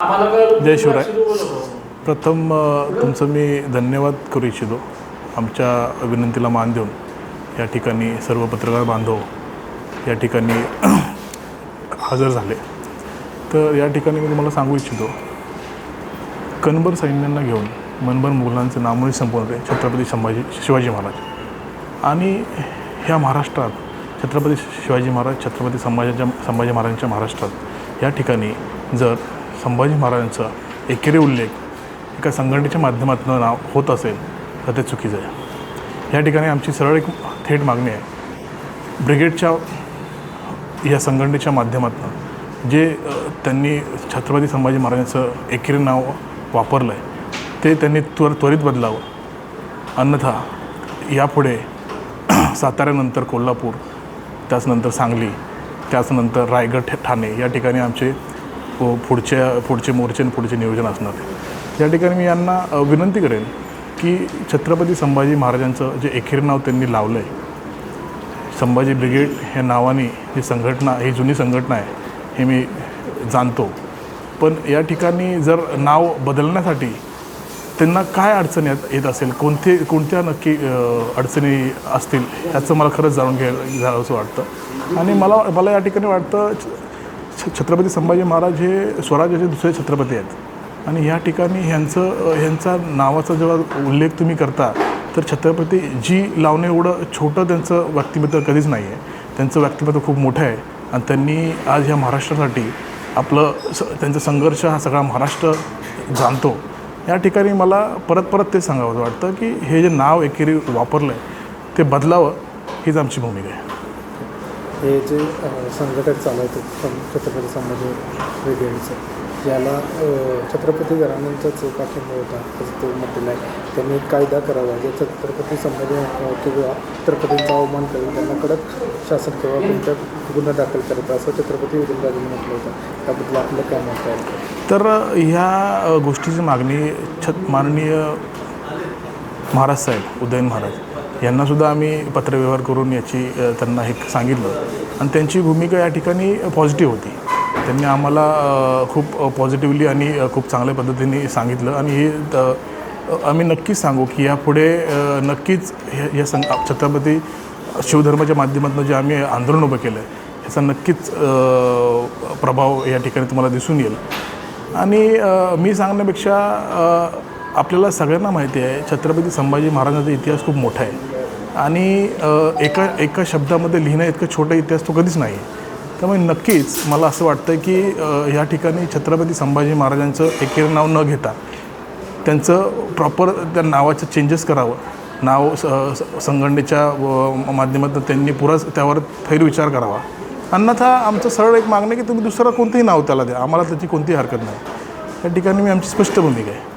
जय शिवराय. प्रथम तुमचं मी धन्यवाद करू इच्छितो. आमच्या विनंतीला मान देऊन या ठिकाणी सर्व पत्रकार बांधव या ठिकाणी हजर झाले. तर या ठिकाणी मी तुम्हाला सांगू इच्छितो कणभर सैन्यांना घेऊन मनभर मुघलांचं नामोनी संपवणारे छत्रपती संभाजी शिवाजी महाराज. आणि ह्या महाराष्ट्रात छत्रपती शिवाजी महाराज छत्रपती संभाजीच्या संभाजी महाराजांच्या महाराष्ट्रात या ठिकाणी जर संभाजी महाराजांचा एकेरी उल्लेख एका संघटनेच्या माध्यमातून नाव होत असेल तर ते चुकीचं आहे. या ठिकाणी आमची सरळ एक थेट मागणी आहे. ब्रिगेडच्या या संघटनेच्या माध्यमातून जे त्यांनी छत्रपती संभाजी महाराजांचं एकेरी नाव वापरलं आहे ते त्यांनी त्वर त्वरित बदलावं. अन्यथा यापुढे साताऱ्यानंतर कोल्हापूर त्याचनंतर सांगली त्याचनंतर रायगड ठाणे या ठिकाणी आमचे पुढच्या पुढचे मोर्चे आणि पुढचे नियोजन असणार. या ठिकाणी मी यांना विनंती करेन की छत्रपती संभाजी महाराजांचं जे एकेरी नाव त्यांनी लावलं आहे संभाजी ब्रिगेड ह्या नावाने ही संघटना ही जुनी संघटना आहे हे मी जाणतो. पण या ठिकाणी जर नाव बदलण्यासाठी त्यांना काय अडचण येत येत असेल कोणते कोणत्या नक्की अडचणी असतील ह्याचं मला खरंच जाणून घ्यायला घ्यावं असं वाटतं. आणि मला मला या ठिकाणी वाटतं छत्रपती संभाजी महाराज हे स्वराज्याचे दुसरे छत्रपती आहेत. आणि या ठिकाणी ह्यांचं ह्यांचा नावाचा जेव्हा उल्लेख तुम्ही करता तर छत्रपती जी लावणे एवढं छोटं त्यांचं व्यक्तिमत्व कधीच नाही आहे त्यांचं व्यक्तिमत्व खूप मोठं आहे. आणि त्यांनी आज ह्या महाराष्ट्रासाठी आपलं स त्यांचा संघर्ष हा सगळा महाराष्ट्र जाणतो. या ठिकाणी मला परत परत ते सांगावं वाटतं की हे जे नाव एकेरी वापरलं आहे ते बदलावं हीच आमची भूमिका आहे. हे जे संघटक चालवत चालवतं सं- छत्रपती संभाजी ब्रिगेडचं याला छत्रपती घराण्यांचाच पाठिंबा होता असं ते म्हटलेलं आहे. त्यांनी एक कायदा करावा जे छत्रपती संभाजी किंवा छत्रपतींचा अवमान करेल त्यांना कडक शासन किंवा कोणत्या गुन्हा दाखल करायचा असं छत्रपती उदयनराजेंनी म्हटलं होतं. त्याबद्दल आपलं काय मत आहे? तर ह्या गोष्टीची मागणी छत माननीय महाराज साहेब उदयन महाराज. यांनासुद्धा आम्ही पत्रव्यवहार करून याची त्यांना हे सांगितलं. आणि त्यांची भूमिका या ठिकाणी पॉझिटिव्ह होती. त्यांनी आम्हाला खूप पॉझिटिव्हली आणि खूप चांगल्या पद्धतीने सांगितलं. आणि हे आम्ही नक्कीच सांगू की यापुढे नक्कीच हे या सं छत्रपती शिवधर्माच्या माध्यमातून जे आम्ही आंदोलन उभं केलं आहे ह्याचा नक्कीच प्रभाव या ठिकाणी तुम्हाला दिसून येईल. आणि मी सांगण्यापेक्षा आपल्याला सगळ्यांना माहिती आहे छत्रपती संभाजी महाराजांचा इतिहास खूप मोठा आहे. आणि एका एका शब्दामध्ये लिहिणं इतकं छोटा इतिहास तो कधीच नाही. त्यामुळे नक्कीच मला असं वाटतं की ह्या ठिकाणी छत्रपती संभाजी महाराजांचं एकेर नाव न घेता त्यांचं प्रॉपर त्या नावाचं चेंजेस करावं. नाव स संघटनेच्या व माध्यमातून त्यांनी पुरा त्यावर फेरविचार करावा. अन्यथा आमचं सरळ एक मागणं की तुम्ही दुसरं कोणतंही नाव त्याला द्या. आम्हाला त्याची कोणतीही हरकत नाही. या ठिकाणी मी आमची स्पष्ट भूमिका आहे.